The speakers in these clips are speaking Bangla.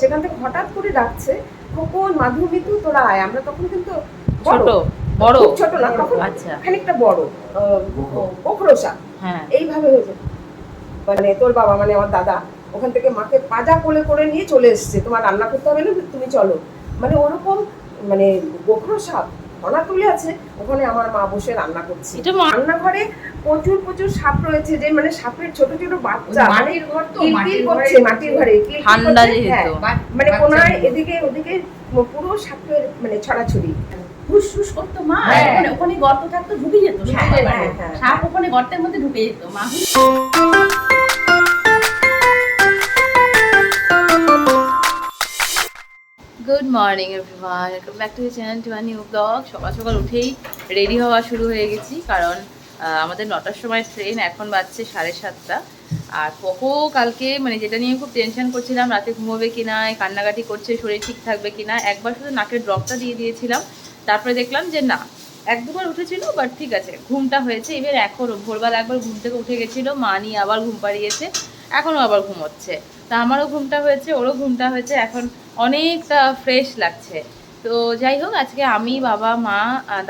সেখান থেকে হঠাৎ করে ডাকছে খোকন মাধুমিতু তোরা আয়। আমরা তখন কিন্তু ছোট বড়? খুব ছোট না তখন আচ্ছা। খানিকটা বড় হ্যাঁ। এইভাবে হয়েছে। মানে তোর বাবা মানে আমার দাদা ওখান থেকে মাকে পাজা কোলে করে নিয়ে চলে এসছে। তোমার রান্না করতে হবে না তুমি চলো। মানে ওরকম মানে গোখরো সাপ ফনা তুলে আছে ওখানে আমার মা বসে রান্না করছে। রান্নাঘরে প্রচুর প্রচুর সাপ রয়েছে যে মানে সাপের ছোট ছোট বাচ্চা মানে মাটির ঘর তো মাটির ঘরে। করছে মাটির ঘরে ঠান্ডা হ্যাঁ। মানে কোনায় এদিকে ওদিকে পুরো সাপের মানে ছড়াছড়ি। হুস হুস করতো মা। হ্যাঁ। ওখানে ওখানে গর্ত থাকতো ঢুকে যেত হ্যাঁ, হ্যাঁ, হ্যাঁ। সাপ ওখানে গর্তের মধ্যে ঢুকে যেত মা। Good morning everyone welcome back to the channel to new vlog সকাল সকাল উঠেই রেডি হওয়া শুরু হয়ে গেছি, কারণ আমাদের নটার সময় ট্রেন এখন বাজছে সাড়ে সাতটা। আর কোকো কালকে মানে যেটা নিয়ে খুব টেনশন করছিলাম, রাতে ঘুমোবে কিনা কান্নাকাটি করছে, শরীর ঠিক থাকবে কি না, একবার শুধু নাকের ড্রপটা দিয়ে দিয়েছিলাম। তারপরে দেখলাম যে না, এক দুবার উঠেছিল বাট ঠিক আছে, ঘুমটা হয়েছে। এবার এখন ভোরবেলা একবার ঘুম থেকে উঠে গেছিল, মা নিয়ে আবার ঘুম পাড়িয়েছে, এখনও আবার ঘুমোচ্ছে। তা আমারও ঘুমটা হয়েছে, ওরও ঘুমটা হয়েছে, এখন অনেকটা ফ্রেশ লাগছে। তো যাই হোক, আজকে আমি, বাবা, মা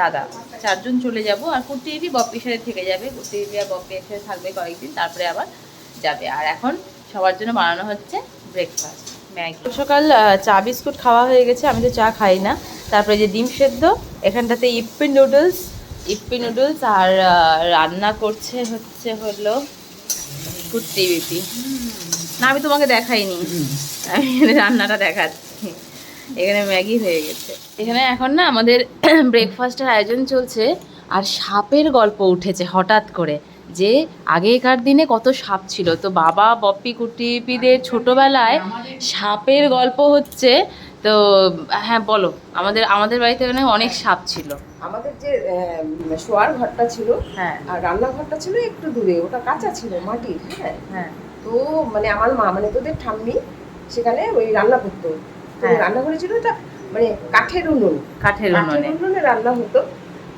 দাদা চারজন চলে যাব আর কুর্তিবি বপ্পির সাথে থেকে যাবে। কুর্তিবি আর বপ্পি একসাথে থাকবে কয়েকদিন, তারপরে আবার যাবে। আর এখন সবার জন্য বানানো হচ্ছে ব্রেকফাস্ট ম্যাগি। সকাল চা, বিস্কুট খাওয়া হয়ে গেছে, আমি তো চা খাই না। তারপরে যে ডিম সেদ্ধ, এখানটাতে ইপ্পি নুডলস ইপ্পি নুডলস আর রান্না করছে হচ্ছে হলো কুর্তি বিপি না, আমি তোমাকে দেখাইনি। আমি রান্নাটা দেখাচ্ছি। এখানে ম্যাগি হয়ে গেছে। এখানে এখন না আমাদের ব্রেকফাস্টের আয়োজন চলছে আর সাপের গল্প উঠেছে হঠাৎ করে যে আগেকার দিনে কত সাপ ছিল। তো বাবা বপ্পি কুটিপিদের ছোটবেলায় সাপের গল্প হচ্ছে। তো হ্যাঁ বলো। আমাদের আমাদের বাড়িতে এখানে অনেক সাপ ছিল। আমাদের যে শোয়ার ঘরটা ছিল হ্যাঁ। আর রান্নাঘরটা ছিল একটু দূরে। ওটা কাঁচা ছিল মাটির হ্যাঁ হ্যাঁ। তো মানে আমার মা মানে তোদের ঠাম্মি সেখানে ওই রান্না করতো। হ্যাঁ। রান্নাঘরে ওটা মানে কাঠের উনুন। কাঠের উনুনে। উনুনে রান্না হতো।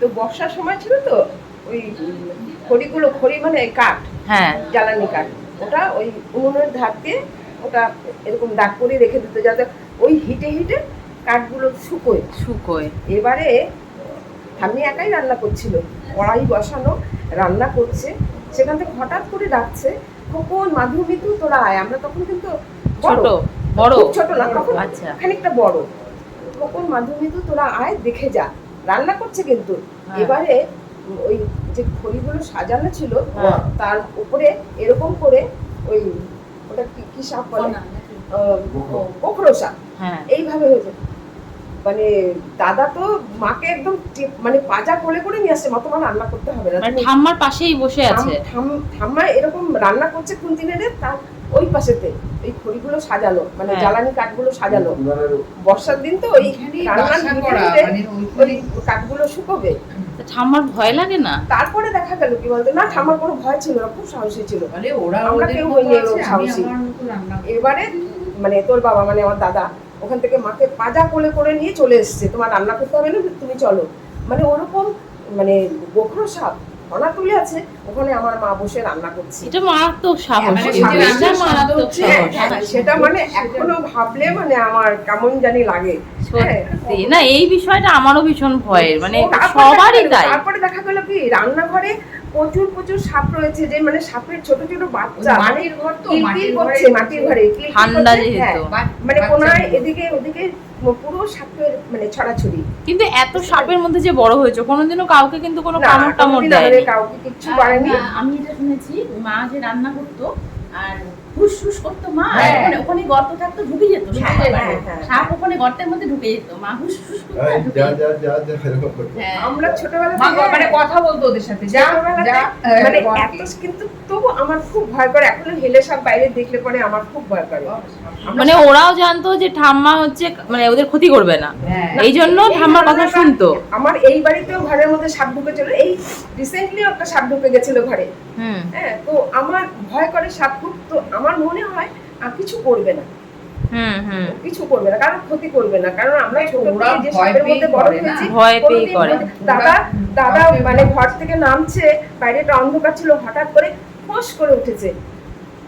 তো বর্ষার সময় ছিল তো ওই খড়িগুলো খড়ি মানে কাঠ হ্যাঁ। জ্বালানি কাঠ। ওটা ওই উনুনের ধার দিয়ে ওটা এরকম দাগ করে রেখে দিত যাতে ওই হিটে হিটে কাঠগুলো শুকোয়। শুকোয়। এবারে ঠাম্মি একাই রান্না করছিল। কড়াই বসানো রান্না করছে। সেখান থেকে হঠাৎ করে ডাকছে খোকন মাধুমিতু তোরা আয়। আমরা তখন কিন্তু ছোট? বড়? খুব ছোট না তখন আচ্ছা। খানিকটা বড়। খোকন মাধুমিতু তোরা আয় দেখে যা। রান্না করছে কিন্তু। হ্যাঁ। এবারে ওই যে খড়িগুলো সাজানো ছিল হ্যাঁ। তার উপরে এরকম করে ওই ওটা কি কি সাপ বলে? কোকরো সাপ। হ্যাঁ। এইভাবে হয়েছে। মানে দাদা তো মাকে একদম মানে পাজা কোলে করে নিয়ে আসছে মা তোমার রান্না করতে হবে না। মানে ঠাম্মার পাশেই বসে আছে। ঠাম- ঠাম- ঠাম্মা এরকম রান্না করছে খুন্তি নেড়ে তার ওই পাশেতে এই খড়িগুলো সাজানো মানে হ্যাঁ। জ্বালানি কাঠগুলো সাজানো বর্ষার দিন তো ওই মানে ওই কাঠগুলো শুকোবে। ঠাম্মার ভয় লাগে না? তারপরে দেখা গেল কি বলতো না ঠাম্মার কোনো ভয় ছিল না খুব সাহসী ছিল। আমরা কেউ হইনি এরকম সাহসী। এবারে মানে তোর বাবা মানে আমার দাদা ওখান থেকে মাকে পাজা কোলে করে নিয়ে চলে এসছে। তোমার রান্না করতে হবে না তুমি চলো। মানে ওরকম মানে গোখরো সাপ তুলে আছে ওখানে আমার মা বসে রান্না করছে। এটা মারাত্মক সাহস। মানে এটা ওই যে রান্নার মারাত্মক হচ্ছে, সাহস হ্যাঁ, হ্যাঁ, সেটা মানে এখনও ভাবলে মানে আমার কেমন জানি লাগে। হ্যাঁ। সত্যি না এই বিষয়টা আমারও ভীষণ ভয়ের মানে তারপরে সবারই দেখা গেল- তাই। তারপরে দেখা গেল কি রান্নাঘরে প্রচুর প্রচুর সাপ রয়েছে যে মানে সাপের ছোট ছোট বাচ্চা মানে মাটির ঘর তো মাটির ঘরে। মাটির ঘরে ঠান্ডা হ্যাঁ। যেহেতু। মানে কোনায় এদিকে ওদিকে পুরো সাপের মানে ছড়াছড়ি কিন্তু এত সাপের মধ্যে যে বড় হয়েছে কোনোদিনও কাউকে কিন্তু কোনো কামড় টামড় দেয়নি কাউকে কিচ্ছু আর করেনি আমি এটা শুনেছি মা যে রান্না করতো আর করতো মা হ্যাঁ। ওখানে ওখানে গর্ত থাকতো ঢুকে যেত হ্যাঁ। হ্যাঁ, হ্যাঁ। সাপ ওখানে গর্তের মধ্যে ঢুকে যেত মা করতো। হ্যাঁ। আমরা ছোটবেলা থেকে মানে কথা বলতো ওদের সাথে যা মানে এত কিন্তু তবু আমার খুব ভয় করে এখন হেলে সব বাইরে দেখলে পরে আমার খুব ভয় করে মানে ওরাও জানতো যে ঠাম্মা হচ্ছে মানে ওদের ক্ষতি করবে না। হ্যাঁ। এই জন্য ঠাম্মার কথা শুনতো। আমার এই বাড়িতেও ঘরের মধ্যে সাপ ঢুকেছিল এই রিসেন্টলি একটা সাপ ঢুকে গেছিল ঘরে। হ্যাঁ তো আমার ভয় করে সাপ খুব। তো আমার মনে হয় আর কিছু করবে না। হুম হুম। কিছু করবে না কারণ ক্ষতি করবে না। কারণ আমরা ছোট ওরা থেকে যে সাপের মধ্যে বড় হয়েছি ভয় কোনোদিন করে। মানে দাদা দাদা মানে ঘর থেকে নামছে বাইরেটা অন্ধকার ছিল হঠাৎ করে ফোঁস করে উঠেছে।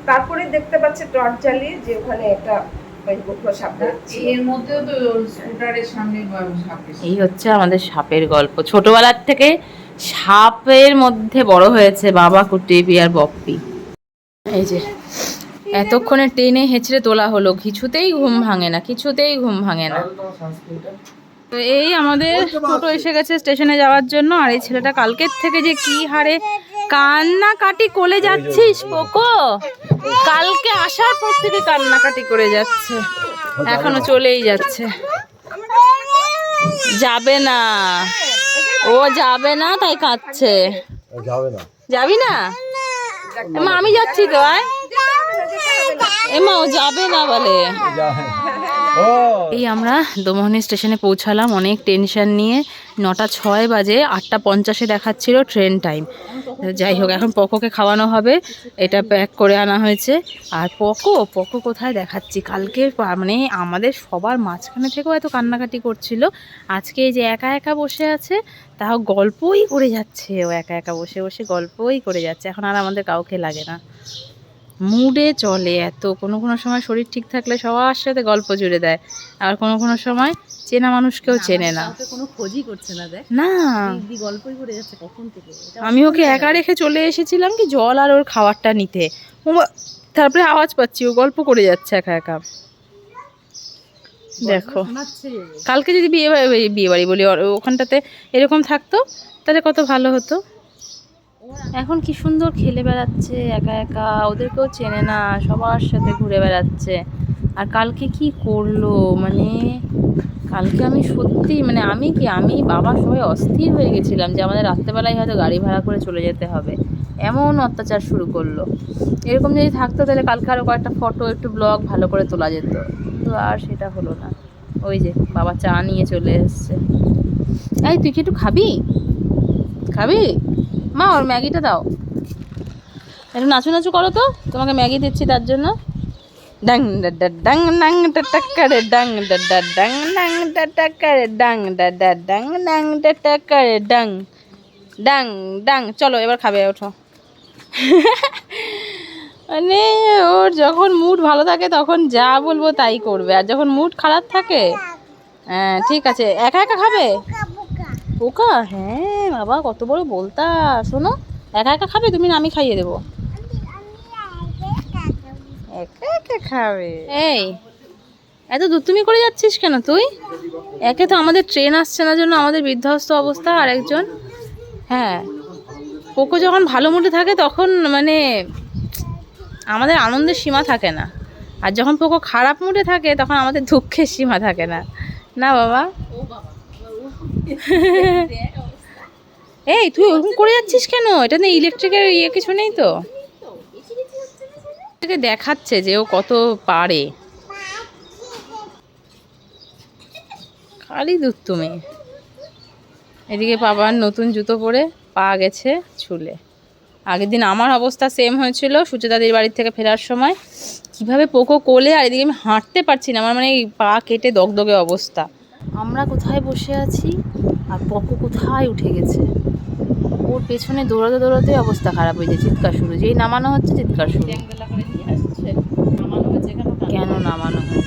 তারপরে দেখতে পাচ্ছে টর্চ জ্বালিয়ে যে ওখানে একটা। এই হচ্ছে আমাদের সাপের গল্প। ছোটবেলার থেকে সাপের মধ্যে বড় হয়েছে বাবা কুটিপি আর বপ্পি। এই যে এতক্ষণে টেনে হেঁচড়ে তোলা হলো। কিছুতেই ঘুম ভাঙে না কিছুতেই ঘুম ভাঙে না। তো এই আমাদের টোটো এসে গেছে স্টেশনে যাওয়ার জন্য। আর এই ছেলেটা কালকের থেকে যে কি হারে কান্না কাটি কোলে যাচ্ছিস পোকো? কালকে আসার পর থেকে কান্নাকাটি করে যাচ্ছে। এখনও চলেই যাচ্ছে। যাবে না। ও যাবে না তাই কাঁদছে। যাবে না। যাবি না? এমা আমি যাচ্ছি তো এমা ও যাবে না বলে। ও। এই আমরা দমোহনী স্টেশনে পৌঁছালাম। অনেক টেনশন নিয়ে নটা ছয় বাজে আটটা পঞ্চাশে দেখাচ্ছিল ট্রেন টাইম। যাই হোক, এখন পকোকে খাওয়ানো হবে। এটা প্যাক করে আনা হয়েছে। আর পকো পকো কোথায় দেখাচ্ছি? কালকে মানে আমাদের সবার মাঝখানে থেকেও এত কান্নাকাটি করছিল। আজকে এই যে একা একা বসে আছে, তাও গল্পই করে যাচ্ছে। ও একা একা বসে বসে গল্পই করে যাচ্ছে। এখন আর আমাদের কাউকে লাগে না। মুডে চলে এত। কোনো কোনো সময় শরীর ঠিক থাকলে সবার সাথে গল্প জুড়ে দেয়। আর কোনো কোনো সময় চেনা মানুষকেও চেনে না। কোনো খোঁজই করছে না না। গল্পই করে যাচ্ছে কখন থেকে? আমি ওকে একা রেখে চলে এসেছিলাম কি জল আর ওর খাবারটা নিতে। ও তারপরে আওয়াজ পাচ্ছি ও গল্প করে যাচ্ছে একা একা। দেখো। কালকে যদি বিয়ে বাড়ি বিয়ে বাড়ি বলি ওখানটাতে এরকম থাকতো তাহলে কত ভালো হতো। এখন কি সুন্দর খেলে বেড়াচ্ছে, একা একা, ওদেরকেও চেনে না, সবার সাথে ঘুরে বেড়াচ্ছে। আর কালকে কি করল? মানে কালকে আমি সত্যি মানে আমি কি, আমি বাবা সবাই অস্থির হয়ে গেছিলাম যে আমাদের রাত্রেবেলায় হয়তো গাড়ি ভাড়া করে চলে যেতে হবে। এমন অত্যাচার শুরু করল। এরকম যদি থাকতো তাহলে কালকে আরও কয়েকটা ফটো, একটু ব্লগ ভালো করে তোলা যেত। কিন্তু আর সেটা হলো না। ওই যে বাবা চা নিয়ে চলে এসছে। এই, তুই কি একটু খাবি? খাবি? মা, ওর ম্যাগিটা দাও। একটু নাচু নাচু করো তো, তোমাকে ম্যাগি দিচ্ছি তার জন্য। ডাং, ডা ডা, ডাং ডাং ডা ডাং, ডা ডা ডাং ডাং, ডা টাক্কারে ডাং ডা টাক্কারে ডাং। ডাং ডাং, চলো, এবার খাবে, ওঠো। মানে ওর যখন মুড ভালো থাকে, তখন যা বলব তাই করবে। আর যখন মুড খারাপ থাকে হ্যাঁ ঠিক আছে। একা একা খাবে? পোকা হ্যাঁ বাবা, কত বড় বলতা। শোনো, একা একা খাবে? তুমি না, আমি খাইয়ে দেবো। একা একা খাবে? এই, এত দূর তুমি করে যাচ্ছিস কেন তুই? একে তো আমাদের ট্রেন আসছে না জন্য আমাদের বিধ্বস্ত অবস্থা, আর একজন হ্যাঁ পোকো যখন ভালো মুডে থাকে তখন মানে আমাদের আনন্দের সীমা থাকে না। আর যখন পোকো খারাপ মুডে থাকে তখন আমাদের দুঃখের সীমা থাকে না। না বাবা এই, তুই ওরকম করে যাচ্ছিস কেন? এটা নিয়ে ইলেকট্রিকের ইয়ে কিছু নেই তো। দেখাচ্ছে যে ও কত পারে। খালি দুধ তুমি এদিকে বাবার নতুন জুতো পরে পা গেছে ছুলে। আগের দিন আমার অবস্থা সেম হয়েছিল সুচেতাদের বাড়ির থেকে ফেরার সময়। কীভাবে পোকো কোলে, আর এদিকে আমি হাঁটতে পারছি না, আমার মানে পা কেটে দগদগে অবস্থা। আমরা কোথায় বসে আছি? আর পকো কোথায় উঠে গেছে? ওর পেছনে দৌড়াতে দৌড়াতে অবস্থা খারাপ হয়ে যায়, চিৎকার শুরু। যেই নামানো হচ্ছে, চিৎকার শুরু। কেন নামানো হচ্ছে?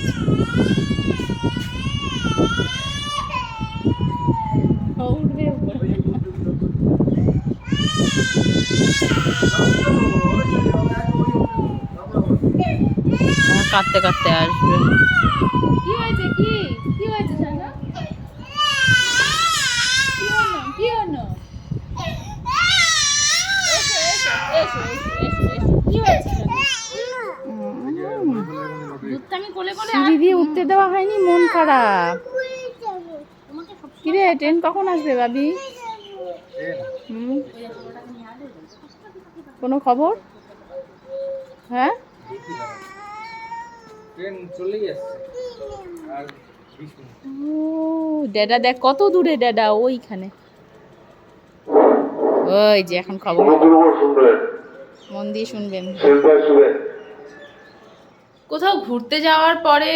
কাঁদতে কাঁদতে আসবে। কি হয়েছে, কি? কি হয়েছে সানা কি হলো কি হলো এসো এসো এসো এসো এসো এসো কি হয়েছে সানা? দুধটা আমি কোলে কোলে সিঁড়ি উঠতে দেওয়া হয়নি মন খারাপ। কিরে ট্রেন কখন আসবে ভাবি? হুম? কোনো খবর? হ্যাঁ? ও ড্যাডা দেখ কত দূরে ড্যাডা ওইখানে। ওই যে এখন খবর। মন দিয়ে শুনবেন। কোথাও ঘুরতে যাওয়ার পরে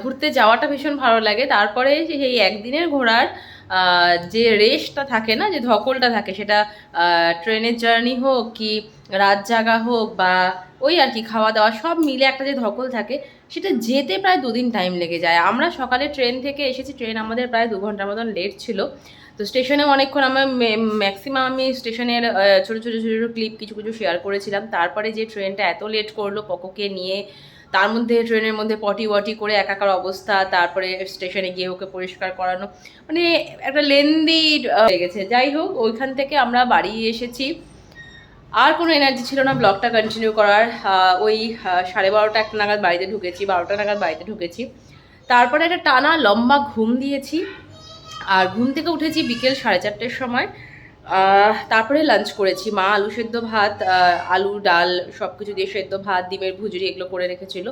ঘুরতে যাওয়াটা ভীষণ ভালো লাগে। তারপরে সেই একদিনের ঘোরার যে রেসটা থাকে না, যে ধকলটা থাকে, সেটা ট্রেনের জার্নি হোক কি রাত জাগা হোক বা ওই আর কি খাওয়া দাওয়া, সব মিলে একটা যে ধকল থাকে, সেটা যেতে প্রায় দুদিন টাইম লেগে যায়। আমরা সকালে ট্রেন থেকে এসেছি, ট্রেন আমাদের প্রায় দু ঘণ্টার মতন লেট ছিল। তো স্টেশনে অনেকক্ষণ আমার ম্যাক্সিমাম আমি স্টেশনের ছোটো ছোটো ছোটো ছোটো ক্লিপ কিছু কিছু শেয়ার করেছিলাম। তারপরে যে ট্রেনটা এত লেট করল পকোকে নিয়ে, তার মধ্যে ট্রেনের মধ্যে পটি ওয়াটি করে একাকার অবস্থা, তারপরে স্টেশনে গিয়ে ওকে পরিষ্কার করানো। মানে একটা লেন্দি হয়ে গেছে। যাই হোক, ওইখান থেকে আমরা বাড়ি এসেছি। আর কোনো এনার্জি ছিল না ব্লগটা কন্টিনিউ করার। ওই সাড়ে বারোটা একটা নাগাদ বাড়িতে ঢুকেছি, বারোটা নাগাদ বাড়িতে ঢুকেছি। তারপরে একটা টানা লম্বা ঘুম দিয়েছি। আর ঘুম থেকে উঠেছি বিকেল সাড়ে চারটের সময়। তারপরে লাঞ্চ করেছি। মা আলু সেদ্ধ ভাত আলু, ডাল সব কিছু দিয়ে সেদ্ধ ভাত, ডিমের ভুজুরি এগুলো করে রেখেছিল।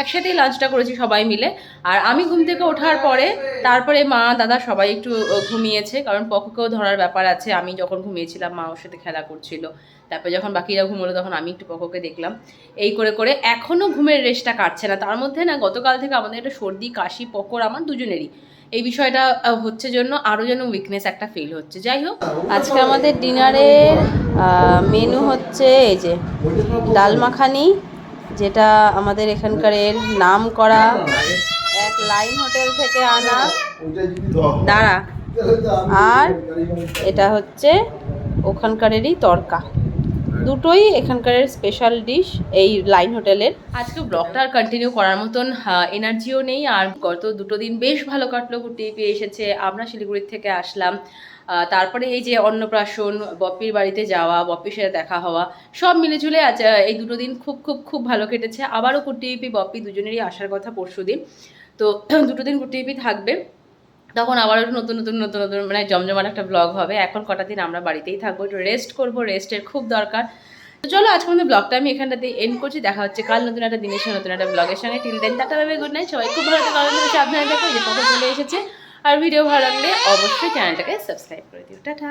একসাথেই লাঞ্চটা করেছি সবাই মিলে। আর আমি ঘুম থেকে ওঠার পরে তারপরে মা, দাদা সবাই একটু ঘুমিয়েছে। কারণ পক্ষকেও ধরার ব্যাপার আছে। আমি যখন ঘুমিয়েছিলাম, মা ওর সাথে খেলা করছিল। তারপরে যখন বাকিরা ঘুমোলো, তখন আমি একটু পকোকে দেখলাম। এই করে করে এখনও ঘুমের রেশটা কাটছে না। তার মধ্যে না গতকাল থেকে আমাদের একটা সর্দি, কাশি, পকর আমার দুজনেরই। এই বিষয়টা হচ্ছে জন্য আরও যেন উইকনেস একটা ফিল হচ্ছে। যাই হোক, আজকে আমাদের ডিনারের মেনু হচ্ছে এই যে ডাল মাখানি, যেটা আমাদের এখানকারের নাম করা এক লাইন হোটেল থেকে আনা। দাঁড়া, আর এটা হচ্ছে ওখানকারেরই তরকা। দুটোই এখানকারের স্পেশাল ডিশ এই লাইন হোটেলের আজকে ব্লগটা আর কন্টিনিউ করার মতন এনার্জিও নেই আর গত দুটো দিন বেশ ভালো কাটলো টিপি এসেছে। আমরা শিলিগুড়ির থেকে আসলাম। তারপরে এই যে অন্নপ্রাশন, বপ্পির বাড়িতে যাওয়া, বপ্পির সাথে দেখা হওয়া, সব মিলেঝুলে আজ এই দুটো দিন খুব খুব খুব ভালো কেটেছে। আবারও কুটিপি বপ্পি দুজনেরই আসার কথা পরশু দিন তো দুটো দিন কুটিপি থাকবে। তখন আবার নতুন নতুন নতুন নতুন মানে জমজমাট একটা ব্লগ হবে। এখন কটা দিন আমরা বাড়িতেই থাকব, একটু রেস্ট করব রেস্টের খুব দরকার। তো চলো, আজকে আমাদের ব্লগটা আমি এখানটাতে এন্ড করছি। দেখা হচ্ছে কাল নতুন একটা দিনের সঙ্গে, নতুন একটা ব্লগের সঙ্গে। টিল দেন টাটা ভাবে গুড নাইট সবাই খুব ভালো থাকো ভালো করে সাবধানে থাকো। যে কথা চলে এসেছে। আর ভিডিও ভালো লাগলে অবশ্যই চ্যানেলটাকে সাবস্ক্রাইব করে দিও। টাটা।